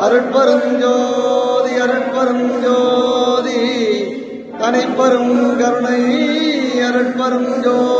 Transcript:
அருட்பருஞ்சோதி அருட்பருஞ்சோதி அருட்பெரும் தனிப்பெரும் கருணை அருட்பருஞ்சோதி